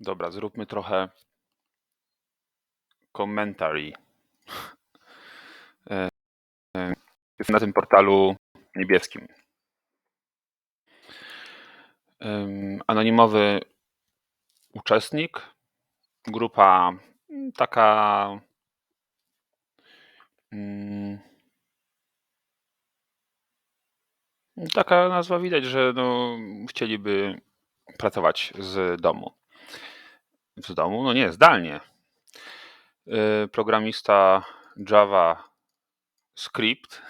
Dobra, zróbmy trochę commentary. E, e, na tym portalu niebieskim. Anonimowy uczestnik, grupa mm, taka mm, taka nazwa widać, że no, chcieliby pracować z domu. Z domu? No nie, zdalnie. Y, Programista Java Script,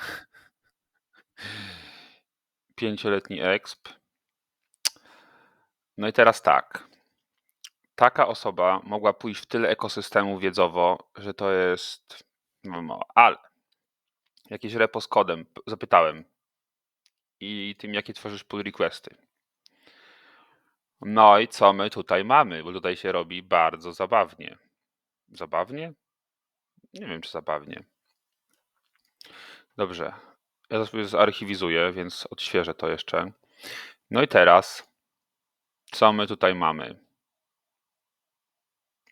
pięcioletni exp. No i teraz tak. Taka osoba mogła pójść w tyle ekosystemu wiedzowo, że to jest. No, no, ale. Jakieś repo z kodem, zapytałem. I tym, jakie tworzysz pull requesty. No i co my tutaj mamy? Bo tutaj się robi bardzo zabawnie. Zabawnie? Nie wiem, czy zabawnie. Dobrze. Ja to zarchiwizuję, więc odświeżę to jeszcze. No i teraz, co my tutaj mamy?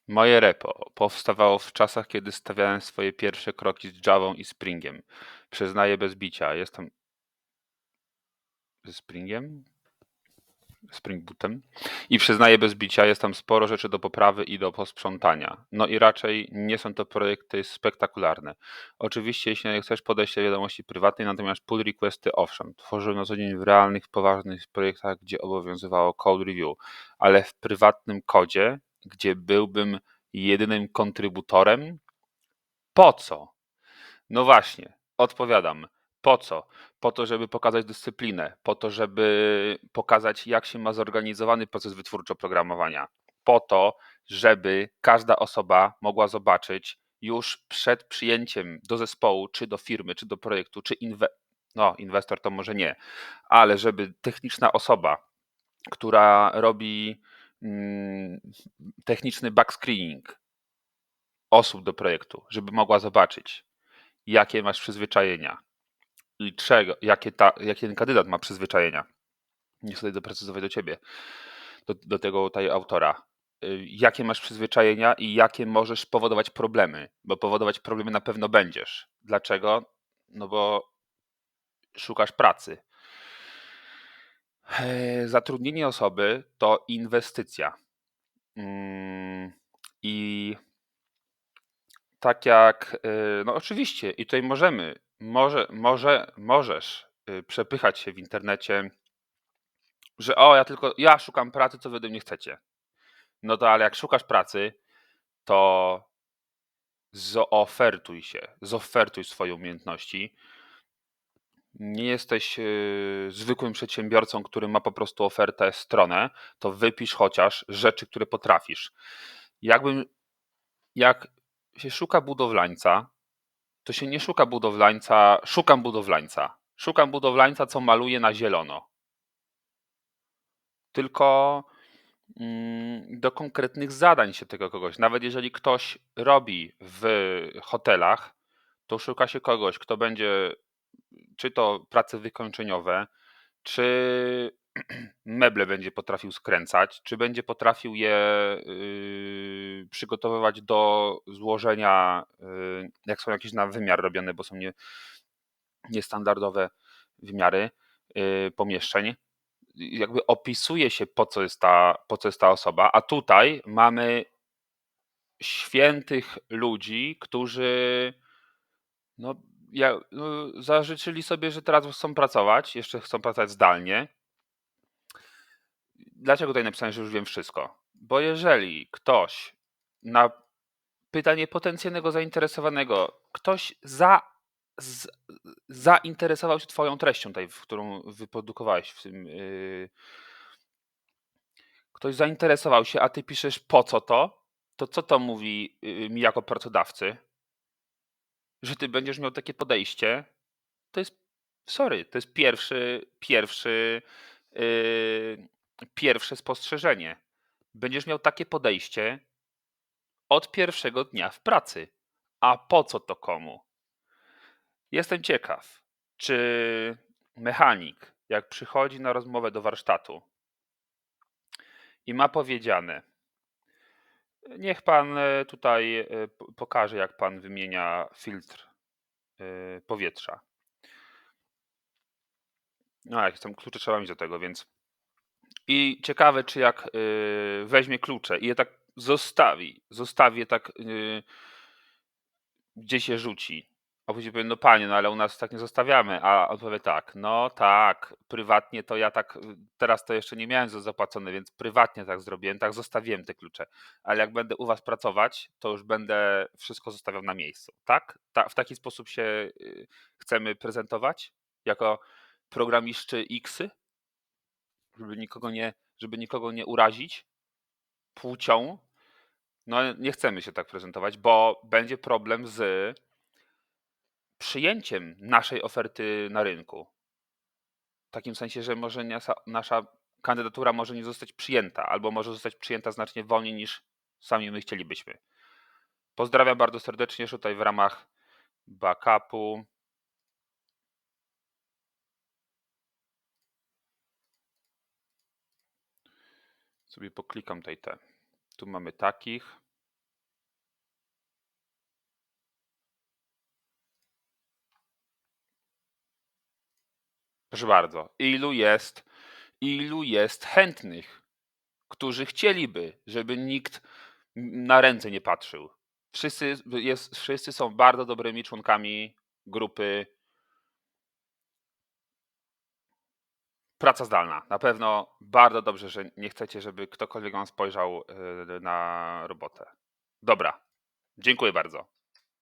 Moje repo powstawało w czasach, kiedy stawiałem swoje pierwsze kroki z Javą i Springiem. Przyznaję bez bicia, jestem. Ze Springiem? Spring Bootem. I przyznaję bez bicia, jest tam sporo rzeczy do poprawy i do posprzątania. No i raczej nie są to projekty spektakularne. Oczywiście, jeśli chcesz podejść do wiadomości prywatnej, natomiast pull requesty owszem, tworzyłem na co dzień w realnych, poważnych projektach, gdzie obowiązywało code review, ale w prywatnym kodzie, gdzie byłbym jedynym kontrybutorem, po co? No właśnie, odpowiadam. Po co? Po to, żeby pokazać dyscyplinę, po to, żeby pokazać, jak się ma zorganizowany proces wytwórczo programowania, po to, żeby każda osoba mogła zobaczyć już przed przyjęciem do zespołu, czy do firmy, czy do projektu, czy inwe... no, inwestor to może nie, ale żeby techniczna osoba, która robi mm, techniczny backscreening osób do projektu, żeby mogła zobaczyć, jakie masz przyzwyczajenia i czego, jakie, ta, jakie ten kandydat ma przyzwyczajenia. Nie chcę tutaj doprecyzować do ciebie, do, do tego tutaj autora. Y, Jakie masz przyzwyczajenia i jakie możesz powodować problemy, bo powodować problemy na pewno będziesz. Dlaczego? No bo szukasz pracy. E, Zatrudnienie osoby to inwestycja. Mm, I tak jak, y, no oczywiście, i tutaj możemy, może, może, możesz y, przepychać się w internecie, że o, ja tylko, ja szukam pracy, co wy ode mnie chcecie. No to ale jak szukasz pracy, to zaofertuj się, zaofertuj swoje umiejętności. Nie jesteś y, zwykłym przedsiębiorcą, który ma po prostu ofertę, stronę, to wypisz chociaż rzeczy, które potrafisz. Jakbym, jak się szuka budowlańca, to się nie szuka budowlańca, szukam budowlańca. Szukam budowlańca, co maluje na zielono. Tylko mm, do konkretnych zadań się tego kogoś. Nawet jeżeli ktoś robi w hotelach, to szuka się kogoś, kto będzie czy to prace wykończeniowe, czy meble będzie potrafił skręcać, czy będzie potrafił je yy, przygotowywać do złożenia, yy, jak są jakieś na wymiar robione, bo są nie, niestandardowe wymiary yy, pomieszczeń. Jakby opisuje się, po co, jest ta, po co jest ta osoba, a tutaj mamy świętych ludzi, którzy no, ja, no, zażyczyli sobie, że teraz chcą pracować, jeszcze chcą pracować zdalnie. Dlaczego tutaj napisałem, że już wiem wszystko? Bo jeżeli ktoś na pytanie potencjalnego zainteresowanego, ktoś za, z, zainteresował się Twoją treścią, w którą wyprodukowałeś w tym. Yy, ktoś zainteresował się, a ty piszesz po co to, to co to mówi yy, mi jako pracodawcy? Że ty będziesz miał takie podejście, to jest, sorry, to jest pierwszy, pierwszy, yy, pierwsze spostrzeżenie. Będziesz miał takie podejście od pierwszego dnia w pracy. A po co to komu? Jestem ciekaw, czy mechanik, jak przychodzi na rozmowę do warsztatu i ma powiedziane, Niech pan e, tutaj e, pokaże, jak pan wymienia filtr e, powietrza. No, jakieś tam klucze trzeba mieć do tego, więc. I ciekawe, czy jak y, weźmie klucze i je tak zostawi, zostawi je tak y, gdzieś je rzuci. A później powie, no panie, no ale u nas tak nie zostawiamy. A on powie tak, no tak, prywatnie to ja tak, teraz to jeszcze nie miałem za zapłacone, więc prywatnie tak zrobiłem, tak zostawiłem te klucze. Ale jak będę u was pracować, to już będę wszystko zostawiał na miejscu. Tak? Ta, w taki sposób się y, chcemy prezentować? Jako programiszczy X-y? Żeby nikogo nie, żeby nikogo nie urazić płcią. No nie chcemy się tak prezentować, bo będzie problem z przyjęciem naszej oferty na rynku. W takim sensie, że może nasza, kandydatura może nie zostać przyjęta, albo może zostać przyjęta znacznie wolniej niż sami my chcielibyśmy. Pozdrawiam bardzo serdecznie tutaj w ramach backupu. Sobie poklikam tutaj te. Tu mamy takich. Proszę bardzo. Ilu jest, ilu jest chętnych, którzy chcieliby, żeby nikt na ręce nie patrzył. Wszyscy, jest, wszyscy są bardzo dobrymi członkami grupy praca zdalna. Na pewno bardzo dobrze, że nie chcecie, żeby ktokolwiek wam spojrzał y, na robotę. Dobra. Dziękuję bardzo.